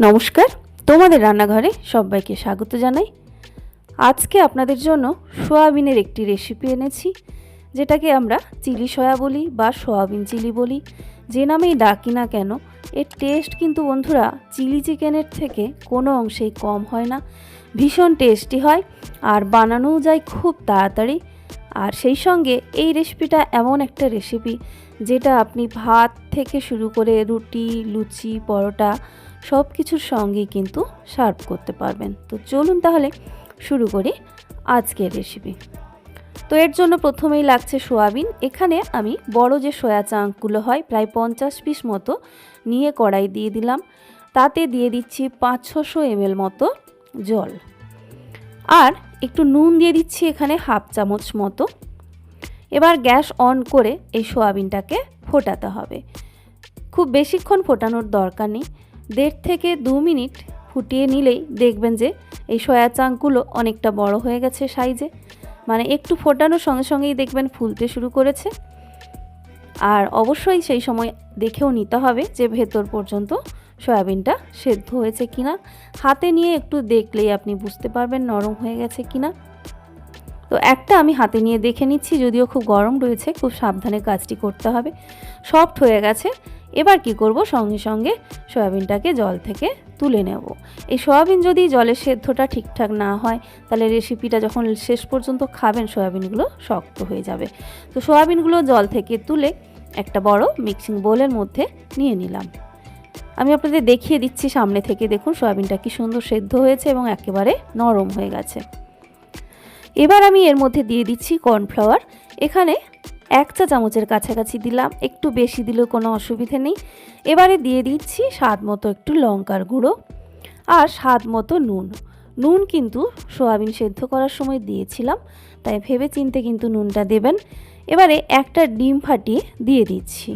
নমস্কার, তোমাদের রান্নাঘরে সবাইকে স্বাগত জানাই। আজকে আপনাদের জন্য সোয়াবিনের একটি রেসিপি এনেছি, যেটাকে আমরা চিলি সয়া বলি বা সোয়াবিন চিলি বলি। যে নামেই ডাকি না কেন, এর টেস্ট কিন্তু বন্ধুরা চিলি চিকেনের থেকে কোনো অংশেই কম হয় না। ভীষণ টেস্টি হয় আর বানানোও যায় খুব তাড়াতাড়ি। আর সেই সঙ্গে এই রেসিপিটা এমন একটা রেসিপি যেটা আপনি ভাত থেকে শুরু করে রুটি, লুচি, পরোটা সব কিছুর সঙ্গেই কিন্তু সার্ভ করতে পারবেন। তো চলুন তাহলে শুরু করি আজকের রেসিপি তো এর জন্য প্রথমেই লাগছে সোয়াবিন। এখানে আমি বড় যে সয়া চাঙ্কগুলো হয়, প্রায় পঞ্চাশ পিস মতো নিয়ে কড়াই দিয়ে দিলাম। তাতে দিয়ে দিচ্ছি পাঁচ ছশো এমএল মতো জল। আর একটু নুন দিয়ে দিচ্ছি এখানে হাফ চামচ মতো। এবার গ্যাস অন করে এই সোয়াবিনটাকে ফোটাতে হবে। খুব বেশিক্ষণ ফোটানোর দরকার নেই। দেড় থেকে দু মিনিট ফুটিয়ে নিলেই দেখবেন যে এই সয়া চাঙ্কগুলো অনেকটা বড় হয়ে গেছে সাইজে। মানে একটু ফোটানোর সঙ্গে সঙ্গেই দেখবেন ফুলতে শুরু করেছে। আর অবশ্যই সেই সময় দেখেও নিতে হবে যে ভেতর পর্যন্ত সয়াবিনটা সেদ্ধ হয়েছে কিনা। হাতে নিয়ে একটু দেখলেই আপনি বুঝতে পারবেন নরম হয়ে গেছে কিনা। তো একটা আমি হাতে নিয়ে দেখে নিচ্ছি, যদিও খুব গরম রয়েছে, খুব সাবধানে কাজটি করতে হবে। সফট হয়ে গেছে। এবার কি করব? সঙ্গে সঙ্গে সয়াবিনটাকে জল থেকে তুলে নেব। এই সয়াবিন যদি জলের সেদ্ধটা ঠিকঠাক না হয়, তাহলে রেসিপিটা যখন শেষ পর্যন্ত খাবেন, সয়াবিনগুলো শক্ত হয়ে যাবে। তো সয়াবিনগুলো জল থেকে তুলে একটা বড় মিক্সিং বোলের মধ্যে নিয়ে নিলাম। আমি আপনাদের দেখিয়ে দিচ্ছি সামনে থেকে, দেখুন সয়াবিনটা কি সুন্দর সেদ্ধ হয়েছে এবং একেবারে নরম হয়ে গেছে। এবার আমি এর মধ্যে দিয়ে দিচ্ছি কর্নফ্লাওয়ার। এখানে এক চা চামচের কাছাকাছি দিলাম, একটু বেশি দিলেও কোনো অসুবিধে নেই। এবারে দিয়ে দিচ্ছি স্বাদ মতো একটু লঙ্কার গুঁড়ো আর স্বাদ মতো নুন। নুন কিন্তু সোয়াবিন সেদ্ধ করার সময় দিয়েছিলাম, তাই ভেবে চিনতে কিন্তু নুনটা দেবেন। এবারে একটা ডিম ফাটিয়ে দিয়ে দিচ্ছি।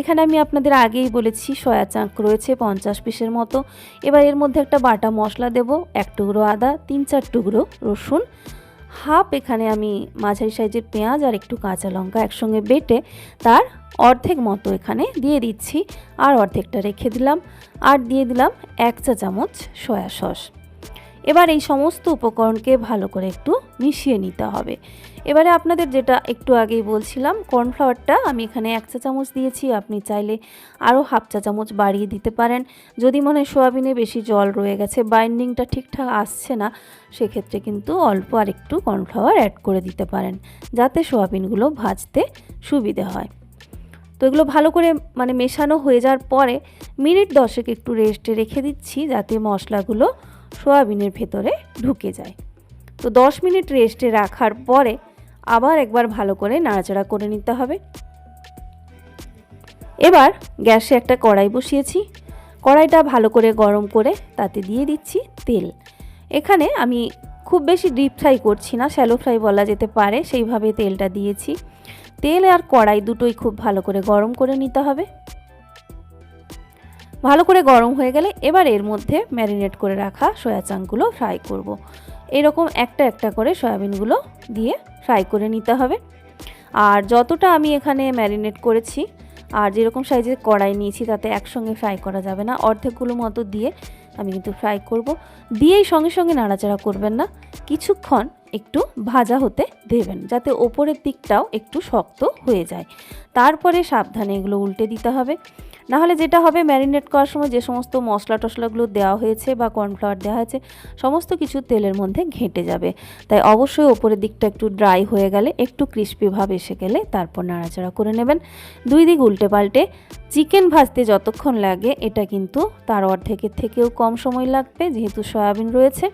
এখানে আমি আপনাদের আগেই বলেছি, সয়া চাঁক রয়েছে পঞ্চাশ পিসের মতো। এবার এর মধ্যে একটা বাটা মশলা দেব, এক টুকরো আদা, তিন চার টুকরো রসুন। হাফ এখানে আমি মাঝারি সাইজের পেঁয়াজ আর একটু কাঁচা লঙ্কা একসঙ্গে বেটে তার অর্ধেক মতো এখানে দিয়ে দিচ্ছি। আর অর্ধেকটা রেখে দিলাম। আর দিয়ে দিলাম এক চা চামচ সয়া সস। এবার এই সমস্ত উপকরণকে ভালো করে একটু মিশিয়ে নিতে হবে। এবারে আপনাদের যেটা একটু আগেই বলছিলাম, কর্নফ্লাওয়ারটা আমি এখানে এক চা চামচ দিয়েছি, আপনি চাইলে আরও হাফ চা চামচ বাড়িয়ে দিতে পারেন। যদি মনে হয় সোয়াবিনে বেশি জল রয়ে গেছে, বাইন্ডিংটা ঠিকঠাক আসছে না, সেক্ষেত্রে কিন্তু অল্প আর একটু কর্নফ্লাওয়ার অ্যাড করে দিতে পারেন, যাতে সোয়াবিনগুলো ভাজতে সুবিধে হয়। তো এগুলো ভালো করে মানে মেশানো হয়ে যাওয়ার পরে মিনিট দশেক একটু রেস্টে রেখে দিচ্ছি, যাতে মশলাগুলো সোয়াবিনের ভেতরে ঢুকে যায়। তো দশ মিনিট রেস্টে রাখার পরে আবার একবার ভালো করে নাড়াচাড়া করে নিতে হবে। এবার গ্যাসে একটা কড়াই বসিয়েছি। কড়াইটা ভালো করে গরম করে তাতে দিয়ে দিচ্ছি তেল। এখানে আমি খুব বেশি ডিপ ফ্রাই করছি না, শ্যালো ফ্রাই বলা যেতে পারে, সেইভাবে তেলটা দিয়েছি। তেল আর কড়াই দুটোই খুব ভালো করে গরম করে নিতে হবে। ভালো করে গরম হয়ে গেলে এবার এর মধ্যে ম্যারিনেট করে রাখা সয়া চাংগুলো ফ্রাই করব। এরকম একটা একটা করে সয়াবিনগুলো দিয়ে ফ্রাই করে নিতে হবে। আর যতটা আমি এখানে ম্যারিনেট করেছি, আর যেরকম সাইজের কড়াই নিয়েছি, তাতে একসঙ্গে ফ্রাই করা যাবে না। অর্ধেকগুলো মতো দিয়ে আমি কিন্তু ফ্রাই করব। দিয়েই সঙ্গে সঙ্গে নাড়াচাড়া করবেন না। কিছুক্ষণ একটু ভাজা হতে দেবেন, যাতে ওপরের দিকটাও একটু শক্ত হয়ে যায়। তারপরে সাবধানে এগুলো উল্টে দিতে হবে। নাহলে যেটা হবে ম্যারিনেট করার সময় যে সমস্ত মশলা টশলাগুলো দেওয়া হয়েছে বা কর্নফ্লাওয়ার দেওয়া হয়েছে, সমস্ত কিছু তেলের মধ্যে ঘেঁটে যাবে। তাই অবশ্যই ওপরের দিকটা একটু ড্রাই হয়ে গেলে একটু ক্রিস্পি ভাব এসে গেলে তারপর নাড়াচাড়া করে নেবেন। দুই দিক উল্টে পাল্টে চিকেন ভাজতে যতক্ষণ লাগে এটা কিন্তু তার অর্ধেকের থেকেও কম সময় লাগবে যেহেতু সয়াবিন রয়েছে।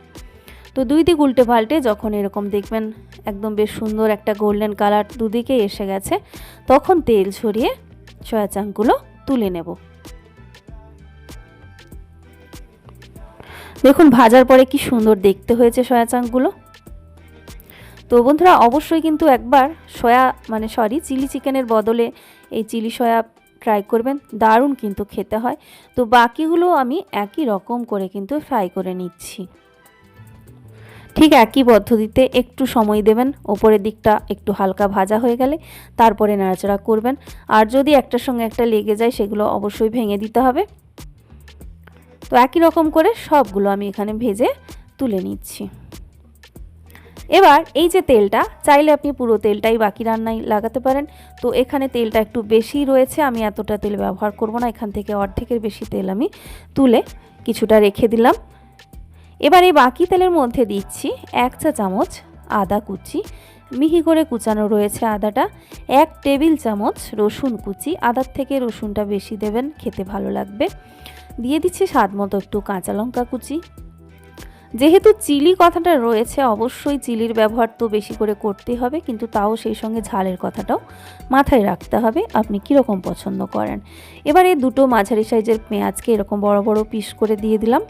তো দুই দিক উল্টে পাল্টে যখন এরকম দেখবেন একদম বেশ সুন্দর একটা গোল্ডেন কালার দুদিকে এসে গেছে, তখন তেল ছড়িয়ে সয়া চাংগুলো তুলে নেব। দেখুন, ভাজার পরে কি সুন্দর দেখতে হয়েছে সয়া চাংগুলো। তো বন্ধুরা, অবশ্যই কিন্তু একবার সয়া মানে সরি চিলি চিকেনের বদলে এই চিলি সয়া ট্রাই করবেন। দারুণ কিন্তু খেতে হয়। তো বাকিগুলো আমি একই রকম করে কিন্তু ফ্রাই করে নিচ্ছি। ঠিক একই পদ্ধতিতে একটু সময় দেবেন, ওপরের দিকটা একটু হালকা ভাজা হয়ে গেলে তারপরে নাড়াচাড়া করবেন। আর যদি একটার সঙ্গে একটা লেগে যায়, সেগুলো অবশ্যই ভেঙে দিতে হবে। তো একই রকম করে সবগুলো আমি এখানে ভেজে তুলে নিচ্ছি। এবার এই যে তেলটা, চাইলে আপনি পুরো তেলটাই বাকি রান্নায় লাগাতে পারেন। তো এখানে তেলটা একটু বেশি রয়েছে, আমি এতটা তেল ব্যবহার করব না। এখান থেকে অর্ধেকের বেশি তেল আমি তুলে কিছুটা রেখে দিলাম। এবার এই বাকি তেলের মধ্যে দিচ্ছি এক চা চামচ আদা কুচি। মিহি করে কুচানো রয়েছে আদাটা। এক টেবিল চামচ রসুন কুচি। আদার থেকে রসুনটা বেশি দেবেন, খেতে ভালো লাগবে। দিয়ে দিচ্ছি স্বাদ মতো একটু কাঁচা লঙ্কা কুচি। যেহেতু চিলি কথাটা রয়েছে, অবশ্যই চিলির ব্যবহার তো বেশি করে করতে হবে, কিন্তু তাও সেই সঙ্গে ঝালের কথাটাও মাথায় রাখতে হবে। আপনি কীরকম পছন্দ করেন। এবার এই দুটো মাঝারি সাইজের পেঁয়াজকে এরকম বড় বড় পিস করে দিয়ে দিলাম।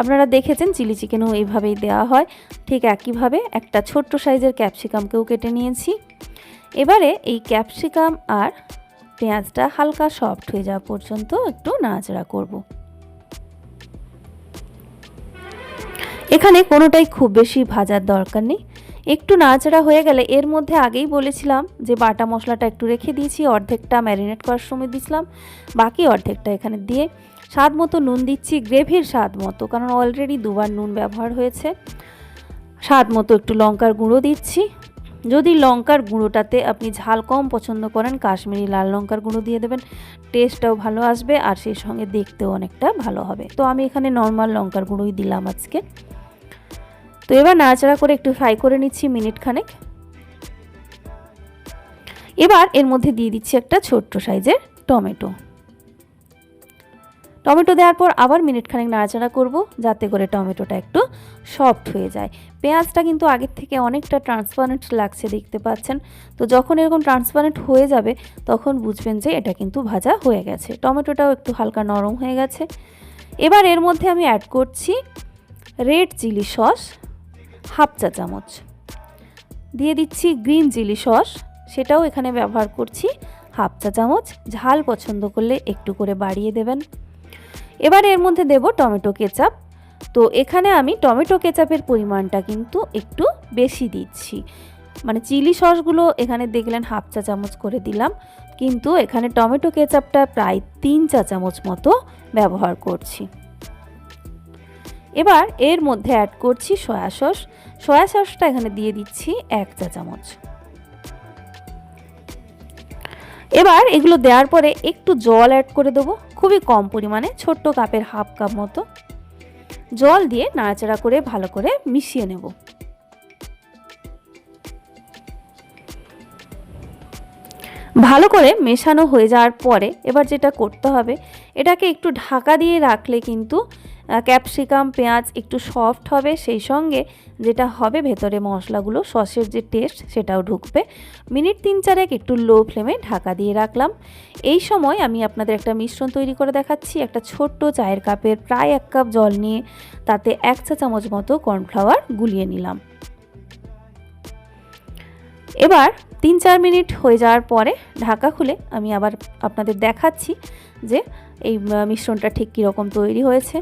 আপনারা দেখেছেন, চিলি চিকেনও এইভাবেই দেওয়া হয়। ঠিক একইভাবে একটা ছোট্ট সাইজের ক্যাপসিকামকেও কেটে নিয়েছি। এবারে এই ক্যাপসিকাম আর পেঁয়াজটা হালকা সফট হয়ে যাওয়া পর্যন্ত একটু নাড়াচাড়া করব। এখানে কোনোটাই খুব বেশি ভাজার দরকার নেই। একটু নাড়াচাড়া হয়ে গেলে এর মধ্যে আগেই বলেছিলাম যে বাটা মশলাটা একটু রেখে দিয়েছি, অর্ধেকটা ম্যারিনেট করার সময় দিয়েছিলাম, বাকি অর্ধেকটা এখানে দিয়ে স্বাদ মতো নুন দিচ্ছি, গ্রেভির স্বাদ মতো, কারণ অলরেডি দুবার নুন ব্যবহার হয়েছে। স্বাদ মতো একটু লঙ্কার গুঁড়ো দিচ্ছি। যদি লঙ্কার গুঁড়োটাতে আপনি ঝাল কম পছন্দ করেন, কাশ্মীরি লাল লঙ্কার গুঁড়ো দিয়ে দেবেন। টেস্টটাও ভালো আসবে আর সেই সঙ্গে দেখতেও অনেকটা ভালো হবে। তো আমি এখানে নর্মাল লঙ্কার গুঁড়োই দিলাম আজকে। তো এবার নাড়াচাড়া করে একটু ফ্রাই করে নিচ্ছি মিনিট খানেক। এবার এর মধ্যে দিয়ে দিচ্ছি একটা ছোট্ট সাইজের টমেটো। টমেটো দেওয়ার পর আবার মিনিট খানেক নাড়াচাড়া করব, যাতে করে টমেটোটা একটু সফট হয়ে যায়। পেঁয়াজটা কিন্তু আগের থেকে অনেকটা ট্রান্সপারেন্ট লাগছে দেখতে পাচ্ছেন। তো যখন এরকম ট্রান্সপারেন্ট হয়ে যাবে, তখন বুঝবেন যে এটা কিন্তু ভাজা হয়ে গেছে। টমেটোটাও একটু হালকা নরম হয়ে গেছে। এবার এর মধ্যে আমি অ্যাড করছি রেড চিলি সস হাফ চা চামচ। দিয়ে দিচ্ছি গ্রিন চিলি সস সেটাও এখানে ব্যবহার করছি। হাফ চা চামচ, ঝাল পছন্দ করলে একটু করে বাড়িয়ে দেবেন। এবার এর মধ্যে দেব টমেটো কেচাপ। তো এখানে আমি টমেটো কেচাপের পরিমাণটা কিন্তু একটু বেশি দিচ্ছি। মানে চিলি সসগুলো এখানে দেখলেন হাফ চা চামচ করে দিলাম। কিন্তু এখানে টমেটো কেচাপটা প্রায় তিন চা চামচ মতো ব্যবহার করছি। এবার এর মধ্যে অ্যাড করছি সয়া সস। সয়া সসটা এখানে দিয়ে দিচ্ছি এক চা চামচ। এবার এগুলো দেওয়ার পরে একটু জল অ্যাড করে দেবো। খুবই কম পরিমাণে ছোট্ট কাপের হাফ কাপ মতো জল দিয়ে নাড়াচাড়া করে ভালো করে মিশিয়ে নেব। ভালো করে মেশানো হয়ে যাওয়ার পরে এবার যেটা করতে হবে, এটাকে একটু ঢাকা দিয়ে রাখলে কিন্তু ক্যাপসিকাম, পেঁয়াজ একটু সফট হবে, সেই সঙ্গে যেটা হবে ভেতরে মশলাগুলো, সসের যে টেস্ট সেটাও ঢুকবে। মিনিট তিন চারেক একটু লো ফ্লেমে ঢাকা দিয়ে রাখলাম। এই সময় আমি আপনাদের একটা মিশ্রণ তৈরি করে দেখাচ্ছি। একটা ছোট্ট চায়ের কাপের প্রায় এক কাপ জল নিয়ে তাতে এক চা চামচ মতো কর্নফ্লাওয়ার গুলিয়ে নিলাম। এবার তিন চার মিনিট হয়ে যাওয়ার পরে ঢাকা খুলে আমি আবার আপনাদের দেখাচ্ছি যে এই মিশ্রণটা ঠিক কীরকম তৈরি হয়েছে।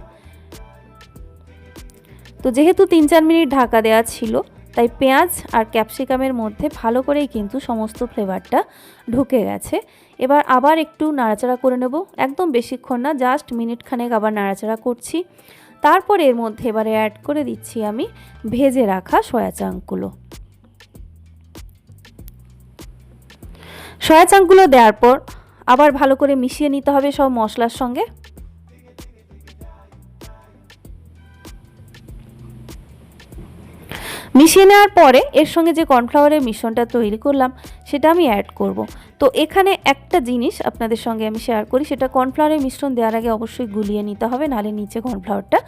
তো যেহেতু তিন চার মিনিট ঢাকা দেওয়া ছিল, তাই পেঁয়াজ আর ক্যাপসিকামের মধ্যে ভালো করেই কিন্তু সমস্ত ফ্লেভারটা ঢুকে গেছে। এবার আবার একটু নাড়াচাড়া করে নেব। একদম বেশিক্ষণ না, জাস্ট মিনিটখানেক আবার নাড়াচাড়া করছি। তারপর এর মধ্যে এবারে অ্যাড করে দিচ্ছি আমি ভেজে রাখা সয়া চাংগুলো। সয়া চাংগুলো দেওয়ার পর আবার ভালো করে মিশিয়ে নিতে হবে সব মশলার সঙ্গে। মিশিয়ে নেওয়ার পরে এর সঙ্গে যে কর্নফ্লাওয়ারের মিশ্রণটা তৈরি করলাম, সেটা আমি অ্যাড করব। তো এখানে একটা জিনিস আপনাদের সঙ্গে আমি শেয়ার করি, সেটা কর্নফ্লাওয়ারের মিশ্রণ দেওয়ার আগে অবশ্যই গুলিয়ে নিতে হবে, নাহলে নিচে কর্নফ্লাওয়ারটা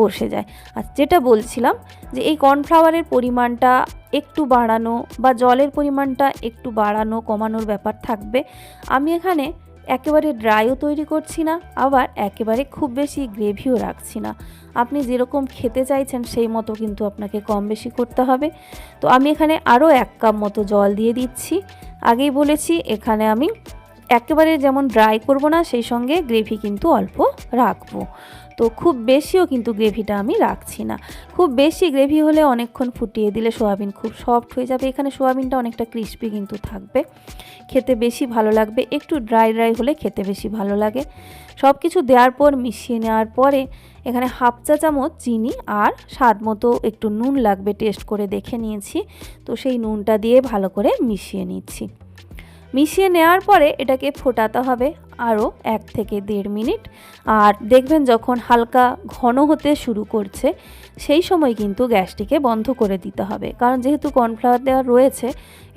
বসে যায় আর যেটা বলছিলাম যে এই কর্নফ্লাওয়ারের পরিমাণটা একটু বাড়ানো বা জলের পরিমাণটা একটু বাড়ানো, কমানোর ব্যাপার থাকবে, আমি এখানে একেবারে ড্রাইও তৈরি করছি না, আবার একেবারে খুব বেশি গ্রেভিও রাখছি না। আপনি যেরকম খেতে চাইছেন সেই মতো কিন্তু আপনাকে কম বেশি করতে হবে। তো আমি এখানে আরও এক কাপ মতো জল দিয়ে দিচ্ছি। আগেই বলেছি, এখানে আমি একেবারে যেমন ড্রাই করব না, সেই সঙ্গে গ্রেভি কিন্তু অল্প রাখব। তো খুব বেশিও কিন্তু গ্রেভিটা আমি রাখছি না। খুব বেশি গ্রেভি হলে অনেকক্ষণ ফুটিয়ে দিলে সোয়াবিন খুব সফট হয়ে যাবে। এখানে সোয়াবিনটা অনেকটা ক্রিস্পি কিন্তু থাকবে। খেতে বেশি ভালো লাগবে। একটু ড্রাই ড্রাই হলে খেতে বেশি ভালো লাগে। সব কিছু দেওয়ার পর, মিশিয়ে নেওয়ার পরে এখানে হাফ চা চামচ চিনি আর স্বাদ মতো একটু নুন লাগবে টেস্ট করে দেখে নিয়েছি। তো সেই নুনটা দিয়ে ভালো করে মিশিয়ে নিচ্ছি। মিশিয়ে নেওয়ার পরে এটাকে ফোটাতে হবে। আরও এক থেকে দেড় মিনিট। আর দেখবেন যখন হালকা ঘন হতে শুরু করছে, সেই সময় কিন্তু গ্যাসটিকে বন্ধ করে দিতে হবে। কারণ যেহেতু কর্নফ্লাওয়ার দেওয়া রয়েছে,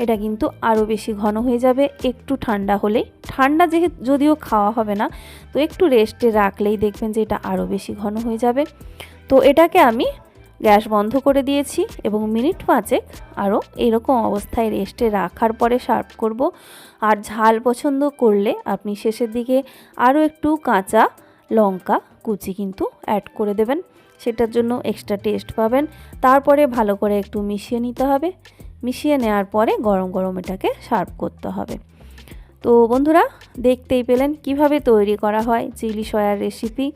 এটা কিন্তু আরও বেশি ঘন হয়ে যাবে। একটু ঠান্ডা হলেই, ঠান্ডা যেহেতু যদিও খাওয়া হবে না, তো একটু রেস্টে রাখলেই দেখবেন যে এটা আরও বেশি ঘন হয়ে যাবে। তো এটাকে আমি গ্যাস বন্ধ করে দিয়েছি এবং মিনিট পাঁচেক আরও এরকম অবস্থায় রেস্টে রাখার পরে সার্ভ করব। আর ঝাল পছন্দ করলে আপনি শেষের দিকে আরও একটু কাঁচা লঙ্কা কুচি কিন্তু অ্যাড করে দেবেন। সেটার জন্য এক্সট্রা টেস্ট পাবেন। তারপরে ভালো করে একটু মিশিয়ে নিতে হবে। মিশিয়ে নেওয়ার পরে গরম গরম এটাকে সার্ভ করতে হবে। তো বন্ধুরা, দেখতেই পেলেন কীভাবে তৈরি করা হয় চিলি সয়ার রেসিপি।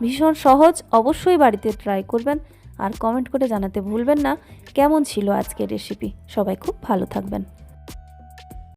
ভীষণ সহজ, অবশ্যই বাড়িতে ট্রাই করবেন। আর কমেন্ট করে জানাতে ভুলবেন না। কেমন ছিল আজকের রেসিপি সবাই খুব ভালো থাকবেন।